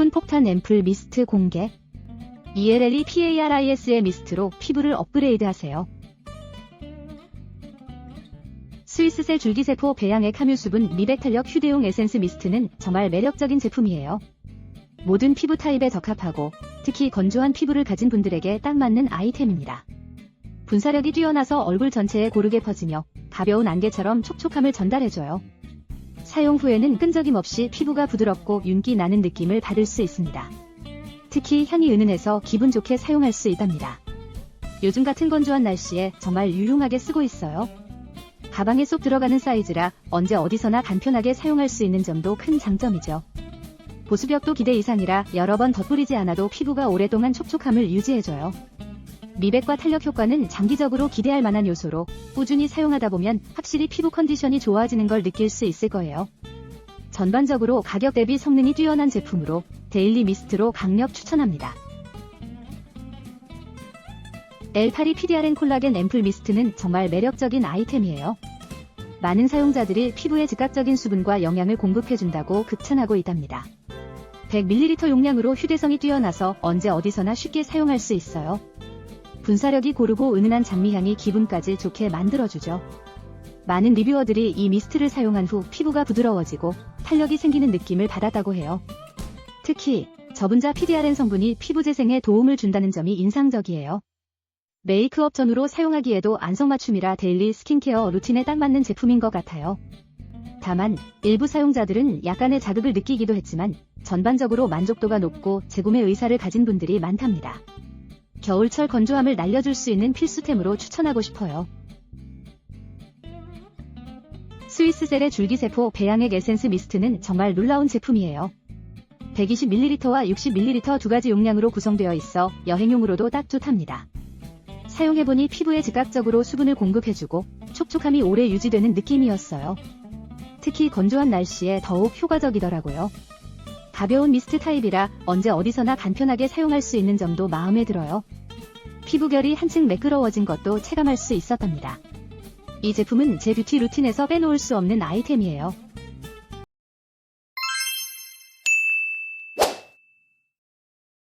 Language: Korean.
수분 폭탄 앰플 미스트 공개 ELLE PARIS의 미스트로 피부를 업그레이드하세요. 스위스셀 줄기세포 배양액 함유 수분 미백 탄력 휴대용 에센스 미스트는 정말 매력적인 제품이에요. 모든 피부 타입에 적합하고 특히 건조한 피부를 가진 분들에게 딱 맞는 아이템입니다. 분사력이 뛰어나서 얼굴 전체에 고르게 퍼지며 가벼운 안개처럼 촉촉함을 전달해줘요. 사용 후에는 끈적임 없이 피부가 부드럽고 윤기 나는 느낌을 받을 수 있습니다. 특히 향이 은은해서 기분 좋게 사용할 수 있답니다. 요즘 같은 건조한 날씨에 정말 유용하게 쓰고 있어요. 가방에 쏙 들어가는 사이즈라 언제 어디서나 간편하게 사용할 수 있는 점도 큰 장점이죠. 보습력도 기대 이상이라 여러 번 덧뿌리지 않아도 피부가 오랫동안 촉촉함을 유지해줘요. 미백과 탄력 효과는 장기적으로 기대할 만한 요소로 꾸준히 사용하다 보면 확실히 피부 컨디션이 좋아지는 걸 느낄 수 있을 거예요. 전반적으로 가격 대비 성능이 뛰어난 제품으로 데일리 미스트로 강력 추천합니다. L8이 PDRN 콜라겐 앰플 미스트는 정말 매력적인 아이템이에요. 많은 사용자들이 피부에 즉각적인 수분과 영양을 공급해준다고 극찬하고 있답니다. 100ml 용량으로 휴대성이 뛰어나서 언제 어디서나 쉽게 사용할 수 있어요. 분사력이 고르고 은은한 장미향이 기분까지 좋게 만들어주죠. 많은 리뷰어들이 이 미스트를 사용한 후 피부가 부드러워지고 탄력이 생기는 느낌을 받았다고 해요. 특히 저분자 PDRN 성분이 피부 재생에 도움을 준다는 점이 인상적이에요. 메이크업 전후로 사용하기에도 안성맞춤이라 데일리 스킨케어 루틴에 딱 맞는 제품인 것 같아요. 다만 일부 사용자들은 약간의 자극을 느끼기도 했지만 전반적으로 만족도가 높고 재구매 의사를 가진 분들이 많답니다. 겨울철 건조함을 날려줄 수 있는 필수템으로 추천하고 싶어요. 스위스셀의 줄기세포 배양액 에센스 미스트는 정말 놀라운 제품이에요. 120ml와 60ml 두 가지 용량으로 구성되어 있어 여행용으로도 딱 좋답니다. 사용해보니 피부에 즉각적으로 수분을 공급해주고 촉촉함이 오래 유지되는 느낌이었어요. 특히 건조한 날씨에 더욱 효과적이더라고요. 가벼운 미스트 타입이라 언제 어디서나 간편하게 사용할 수 있는 점도 마음에 들어요. 피부결이 한층 매끄러워진 것도 체감할 수 있었답니다. 이 제품은 제 뷰티 루틴에서 빼놓을 수 없는 아이템이에요.